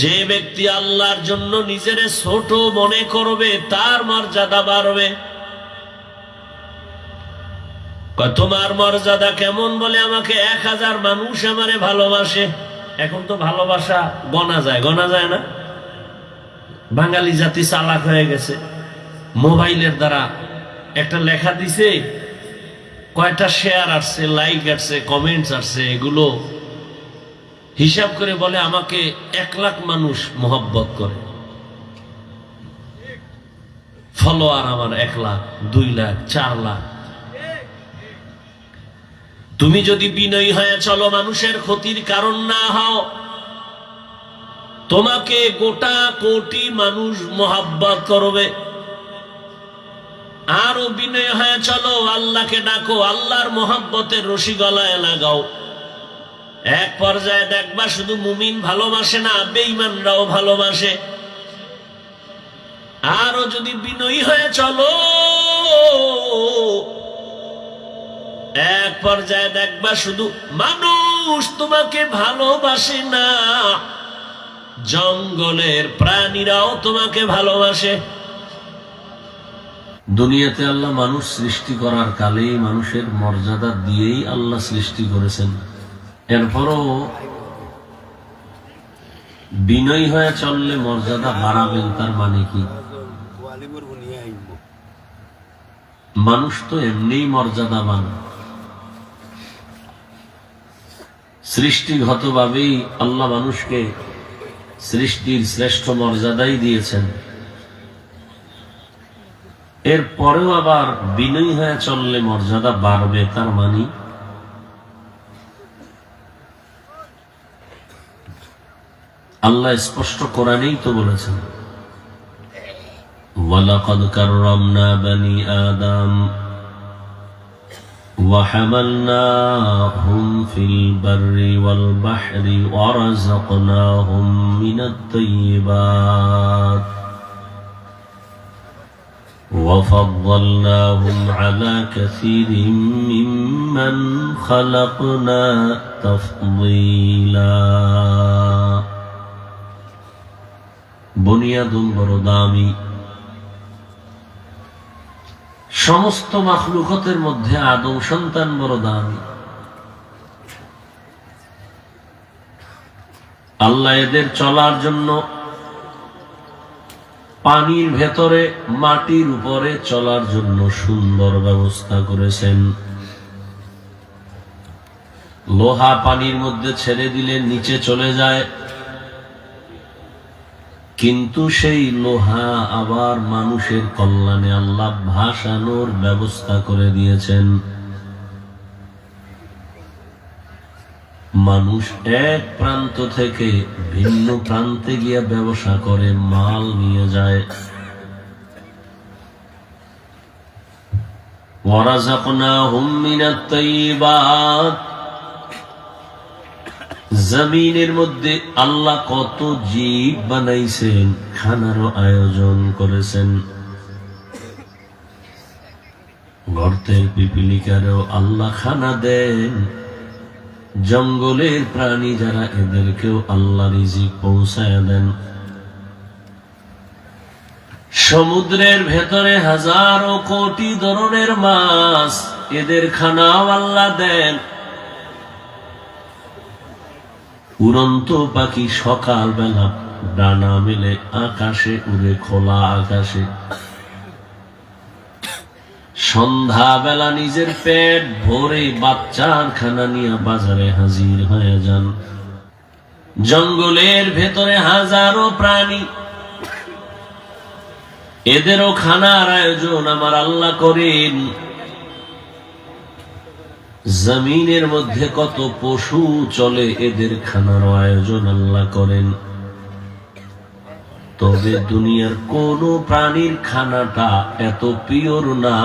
যে ব্যক্তি আল্লাহর জন্য নিজের ছোট মনে করবে, তার মর্যাদা বাড়বে। তোমার মর্যাদা কেমন? বলে, আমাকে এক হাজার মানুষ আমারে ভালোবাসে। এখন তো ভালোবাসা গনা যায় গনা যায় না? বাঙালি জাতি চালাক হয়ে গেছে, মোবাইলের দ্বারা একটা লেখা দিছে, কয়টা শেয়ার আসছে লাইক আসছে কমেন্টস আসছে, এগুলো হিসাব করে বলে আমাকে এক লাখ মানুষ মোহব্বত করে। ফলোয়ার আমার এক লাখ, দুই লাখ, চার লাখ। তুমি যদি বিনয়ী হয়ে চলো মানুষের ক্ষতির কারণ না হও, তোমাকে গোটা কোটি মানুষ মোহাব্বত করবে। আরও বিনয় হয়ে, চলো আল্লাহকে ডাকো, আল্লাহর মোহাব্বতের রশি গলায় লাগাও। এক পর্যায়ে দেখবা শুধু মুমিন ভালোবাসে না, বেঈমানরাও ভালোবাসে। আরও যদি বিনয়ী হয়ে চলো, এক পর্যায়ে দেখবা শুধু মানুষ তোমাকে ভালোবাসে না, জঙ্গলের প্রাণীরাও তোমাকে ভালোবাসে। দুনিয়াতে আল্লাহ মানুষ সৃষ্টি করার কালেই মানুষের মর্যাদা দিয়েই আল্লাহ সৃষ্টি করেছেন। এরপরও বিনয়ী হয়ে চললে মর্যাদা বাড়াবেন তার মানে কি? মানুষ তো এমনিই মর্যাদাবান। সৃষ্টিগতভাবেই আল্লাহ মানুষকে সৃষ্টির শ্রেষ্ঠ মর্যাদাই দিয়েছেন। এর পরেও আবার বিনয়ী হয়ে চললে মর্যাদা বাড়বে তার মানে আল্লাহ স্পষ্ট কোরআনেই তো বলেছেন ওয়ালাকাদ কাররামনা বানি আদম وحملناهم في البر والبحر ورزقناهم من الطيبات وفضلناهم على كثير ممن خلقنا تفضيلا বুনিয়াদুম বড় দামি সমস্ত মাখলুকতের মধ্যে আদম সন্তান বড় দামি আল্লাহ এদের চলার জন্য পানির ভেতরে, মাটির উপরে চলার জন্য সুন্দর ব্যবস্থা করেছেন। লোহা পানির মধ্যে ছেড়ে দিলে নিচে চলে যায়। কিন্তু সেই লোহা আবার মানুষের কল্যাণে আল্লাহ ভাসানোর ব্যবস্থা করে দিয়েছেন। মানুষ এক প্রান্ত থেকে ভিন্ন প্রান্তে গিয়ে ব্যবসা করে, মাল নিয়ে যায়। জমিনের মধ্যে আল্লাহ কত জীব বানাইছেন, খানারও আয়োজন করেছেন। গর্তের পিপিলিকারও আল্লাহ খানা দেন। জঙ্গলের প্রাণী যারা এদেরকেও আল্লাহ রিজিক পৌঁছায় দেন। সমুদ্রের ভেতরে হাজারো কোটি ধরনের মাছ এদের খানাও আল্লাহ দেন। উড়ন্ত পাখি সকাল বেলা ডানা মেলে আকাশে উড়ে খোলা আকাশে। সন্ধ্যা বেলা নিজের পেট ভরে বাচ্চার খানা নিয়ে বাজারে হাজির হয়ে যান। জঙ্গলের ভেতরে হাজারো প্রাণী। এদেরও খানার আয়োজন আমার আল্লাহ করেন। জমিনের মধ্যে কত পশু চলে, এদের খানার আয়োজন আল্লাহ করেন। তবে দুনিয়ার কোন প্রাণীর খানাটা এত পিওর না।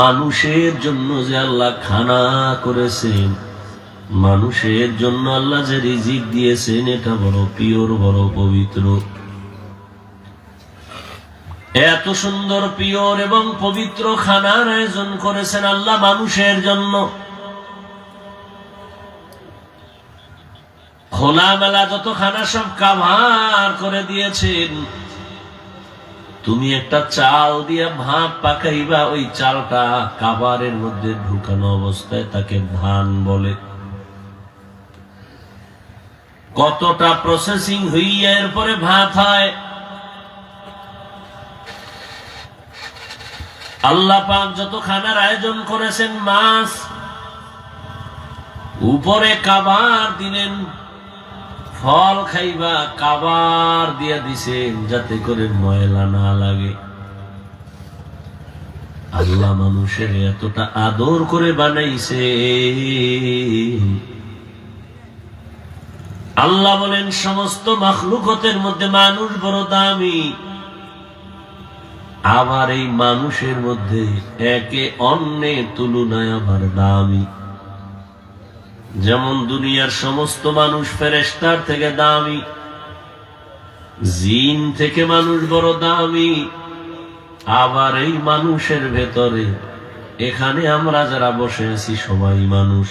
মানুষের জন্য যে আল্লাহ খানা করেছেন, মানুষের জন্য আল্লাহ যে রিজিক দিয়েছেন, এটা বড় পিওর, বড় পবিত্র। এত সুন্দর, পিওর এবং পবিত্র খানার আয়োজন করেছেন আল্লাহ মানুষের জন্য। খোলামেলা যত খানা সব কাভার করে দিয়েছেন, তুমি একটা চাল দিয়ে ভাত পাকাইবা, ওই চালটা কাবারের মধ্যে ঢুকানো অবস্থায় তাকে ধান বলে। কতটা প্রসেসিং হইয়া এরপরে ভাত হয়। আল্লাহ পাক যত খানার আয়োজন করেছেন মাছ, উপরে কাবার দিলেন। ফল খাইবা কাবার দিয়া দিছেন যাতে করে ময়লা না লাগে। আল্লাহ মানুষের এতটা আদর করে বানাইছে আল্লাহ বলেন, সমস্ত মখলুকতের মধ্যে মানুষ বড় দামি। আবার এই মানুষের মধ্যে একে অন্যের তুলনায় আবার দামি। যেমন দুনিয়ার সমস্ত মানুষ ফেরেস্তার থেকে দামি, জিন থেকে মানুষ বড় দামি, আবার এই মানুষের ভেতরে, এখানে আমরা যারা বসে আছি সবাই মানুষ।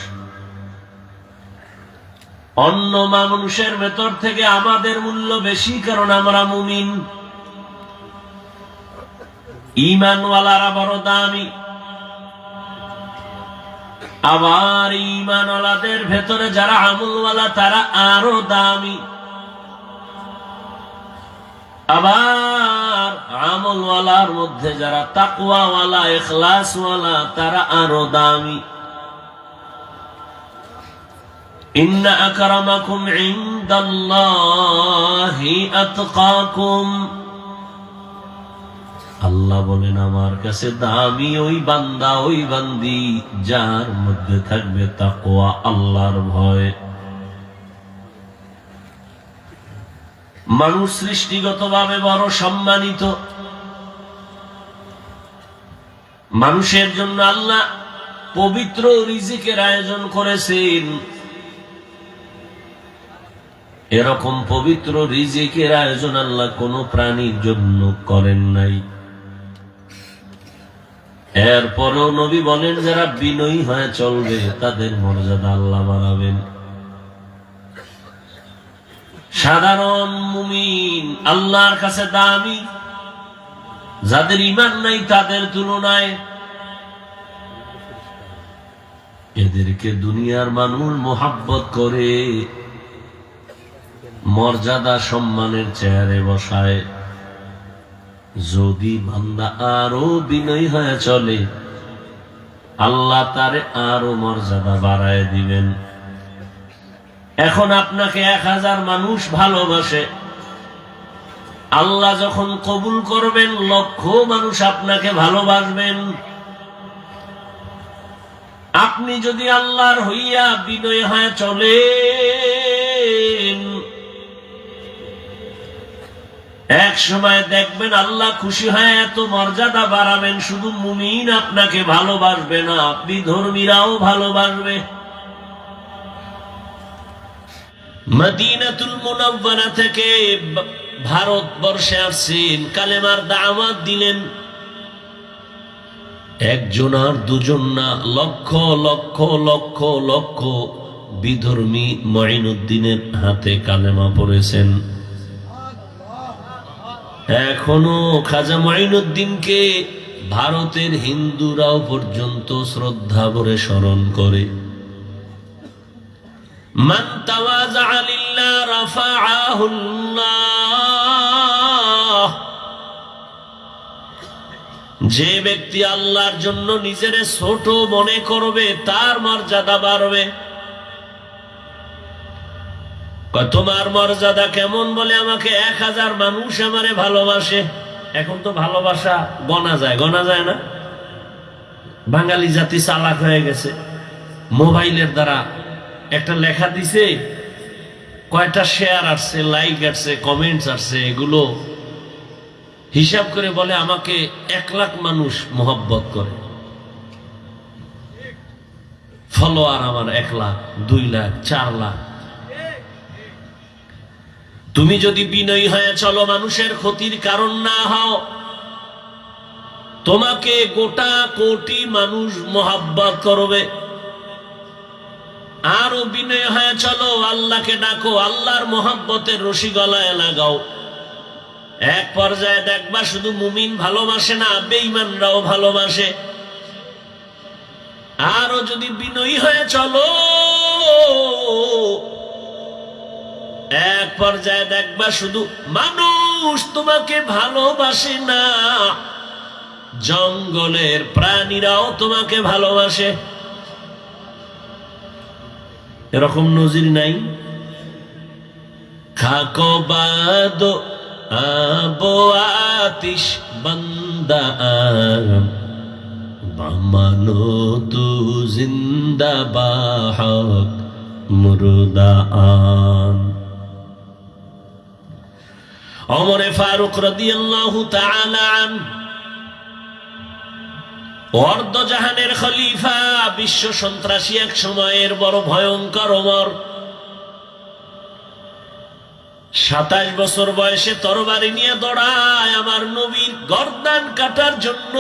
অন্য মানুষের ভেতর থেকে আমাদের মূল্য বেশি কারণ আমরা মুমিন। ইমানওয়ালারা বড় দামি আবার ইমানওয়ালাদের ভেতরে যারা আমলওয়ালা, তারা আরও দামি। আবার আমলওয়ালার মধ্যে যারা তাকুয়াওয়ালা এখলাসওয়ালা তারা আরও দামি। ইন্না আকরামাকুম ইনদাল্লাহি আতকাকুম। আল্লাহ বলেন, আমার কাছে দামি ওই বান্দা, ওই বান্দি, যার মধ্যে থাকবে তাকোয়া আল্লাহর ভয়। মানুষ সৃষ্টিগতভাবে বড় সম্মানিত। মানুষের জন্য আল্লাহ পবিত্র রিজিকের আয়োজন করেছেন। এরকম পবিত্র রিজিকের আয়োজন আল্লাহ কোন প্রাণীর জন্য করেন নাই। এরপরও নবী বলেন, যারা বিনয়ী হয়ে চলবে, তাদের মর্যাদা আল্লাহ বাড়াবেন। সাধারণ মুমিন আল্লাহর কাছে দামি, যাদের ইমান নাই তাদের তুলনায় এদেরকে দুনিয়ার মানুষ মোহাব্বত করে, মর্যাদা সম্মানের চেয়ারে বসায়। যদি বান্দা আরও বিনয়ী হয়ে চলে, আল্লাহ তারে আরও মর্যাদা বাড়ায় দিবেন। এখন আপনাকে এক হাজার মানুষ ভালোবাসে। আল্লাহ যখন কবুল করবেন, লক্ষ মানুষ আপনাকে ভালোবাসবেন। আপনি যদি আল্লাহর হইয়া বিনয় হয়ে চলেন এক সময় দেখবেন আল্লাহ খুশি হয় এত মর্যাদা বাড়াবেন, শুধু মুমিন আপনাকে ভালোবাসবে না, আপনি ধর্মীরাও ভালোবাসবে। মদিনাতুল মুনাওয়ারা থেকে ভারতবর্ষে আসছেন, কালেমার দাওয়াত দিলেন। একজন আর দুজন না, লক্ষ লক্ষ লক্ষ লক্ষ বিধর্মী মঈনুদ্দিনের হাতে কালেমা পড়েছেন। এখনও খাজা মঈনুদ্দিনকে ভারতের হিন্দুরাও পর্যন্ত শ্রদ্ধা ভরে স্মরণ করে। যে ব্যক্তি আল্লাহর জন্য নিজের ছোট মনে করবে, তার মর্যাদা বাড়বে। তোমার মর্যাদা কেমন? বলে আমাকে, এক হাজার মানুষ আমারে ভালোবাসে। এখন তো ভালোবাসা গনা যায় গনা যায় না? বাঙালি জাতি চালাক হয়ে গেছে। মোবাইলের দ্বারা একটা লেখা দিছে, কয়টা শেয়ার আসছে, লাইক আসছে, কমেন্টস আসছে, এগুলো হিসাব করে বলে আমাকে এক লাখ মানুষ মোহব্বত করে। ফলোয়ার আমার এক লাখ, দুই লাখ, চার লাখ। তুমি যদি বিনয়ী হয়ে চলো, মানুষের ক্ষতির কারণ না হও, তোমাকে গোটা কোটি মানুষ মোহাব্বত করবে। আরও বিনয় হয়ে চলো, আল্লাহকে ডাকো, আল্লাহর মোহাব্বতের রশি গলায় লাগাও। এক পর্যায়ে দেখবা শুধু মুমিন ভালোবাসে না, বেঈমানরাও ভালোবাসে। আরও যদি বিনয়ী হয়ে চলো এক পর্যায়ে দেখবা শুধু মানুষ তোমাকে ভালোবাসে না, জঙ্গলের প্রাণীরাও তোমাকে ভালোবাসে। এরকম নজির নাই? খাকো বাদ, আবো আতিশ বন্দা তু জিন্দা বাহক মুরদা আন। অমরে ফারুক রাদিয়াল্লাহু তাআলা আন অর্ধ জাহানের খলিফা, বিশ্ব সন্ত্রাসী এক সময়ের বড় ভয়ঙ্কর ওমর। সাতাশ বছর বয়সে তরবারি নিয়ে দৌড়ায় আমার নবীর গর্দান কাটার জন্য।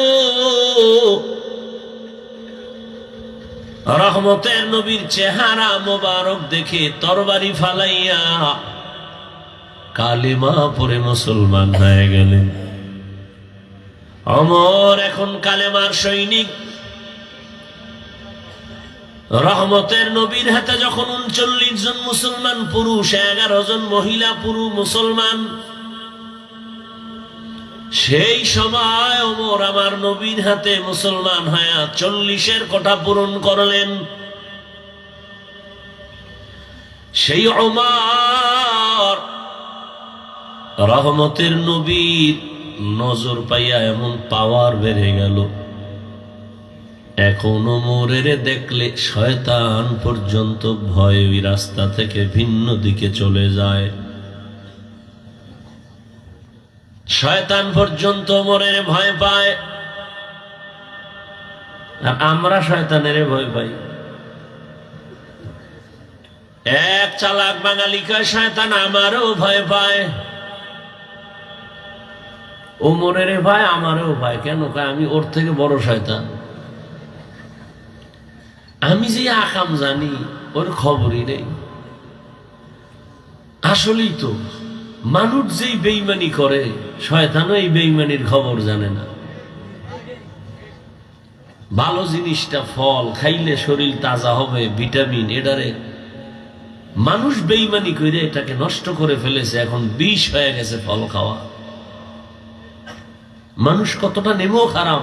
রহমতের নবীর চেহারা মোবারক দেখে তরবারি ফালাইয়া কালিমা পরে মুসলমান হয়ে গেলেন অমর এখন কালেমার সৈনিক। রহমতের নবীর হাতে যখন উনচল্লিশ জন মুসলমান পুরুষ, এগারো জন মহিলা পুরুষ মুসলমান, সেই সময় ওমর আমার নবীর হাতে মুসলমান হয়া চল্লিশের কোঠা পূরণ করলেন। সেই অমার রহমতের নবীর নজর পাইয়া এমন পাওয়ার বেড়ে গেল। এখনও মোরের দেখলে শয়তান পর্যন্ত ভয় ওই রাস্তা থেকে ভিন্ন দিকে চলে যায়। শয়তান পর্যন্ত মোরের ভয় পায়। আর আমরা শয়তানের ভয় পাই। এক চালাক বাঙালি কয়, শয়তান আমারও ভয় পায়। ওমরের ভাই, আমারও ভাই। কেন? আমি ওর থেকে বড় শয়তান। আমি যে আকাম জানি, ওর খবরই নেই। আসলেই তো, মানুষ যেই বেইমানি করে, শয়তানও এই বেইমানির খবর জানে না। ভালো জিনিসটা ফল, খাইলে শরীর তাজা হবে, ভিটামিন এটারে মানুষ বেইমানি করে এটাকে নষ্ট করে ফেলেছে, এখন বিষ হয়ে গেছে ফল খাওয়া। মানুষ কতটা নেমো খারাপ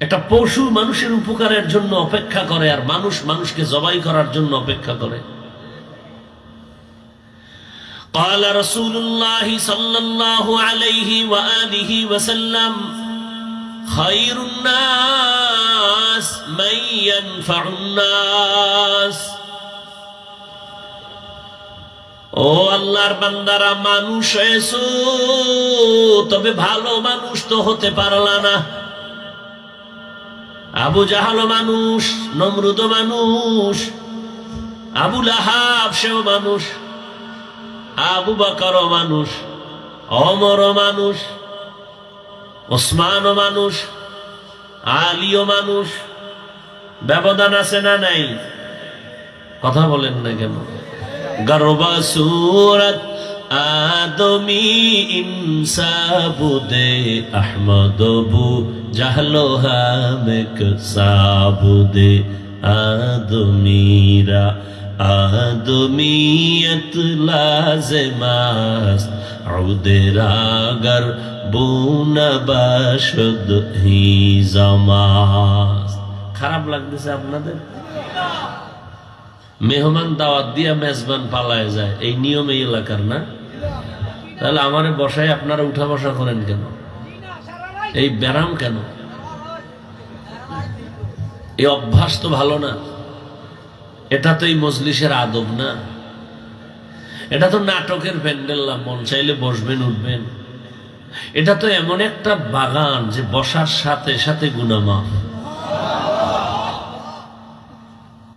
একটা পশু মানুষের উপকারের জন্য অপেক্ষা করে আর মানুষ মানুষকে জবাই করার জন্য অপেক্ষা করে قال رسول الله صلى الله عليه وآله وسلم خير الناس من ينفع الناس ও আল্লাহর বান্দারা, মানুষ হয়েছো তবে ভালো মানুষ তো হতে পারলা না। আবু জাহাল মানুষ, নমরুদ মানুষ, আবু লাহাব সেও মানুষ, আবু বাকর মানুষ, অমর মানুষ, ওসমান মানুষ, আলীও মানুষ। ব্যবধান আছে না নাই? কথা বলেন না কেন? গর্বা সুরত আদমি ইনসাবুদে আহমদবু জাহলো হামেক সাবুদে আদমিরা আদমিয়ত লাজমাস عودر اگر বুনা বাসদ হি জামাস খারাপ লাগতেছে আপনাদের মেহমান দাওয়াত দিয়া মেজবান পালায় যায়। এই নিয়ম এই এলাকার না? তাহলে আমারে বসায় আপনারা উঠা বসা করেন কেন? এই ব্যারাম কেন? এই অভ্যাস তো ভালো না। এটা তো এই মজলিসের আদব না। এটা তো নাটকের প্যান্ডেল না, মন চাইলে বসবেন, উঠবেন। এটা তো এমন একটা বাগান যে বসার সাথে সাথে গুনামা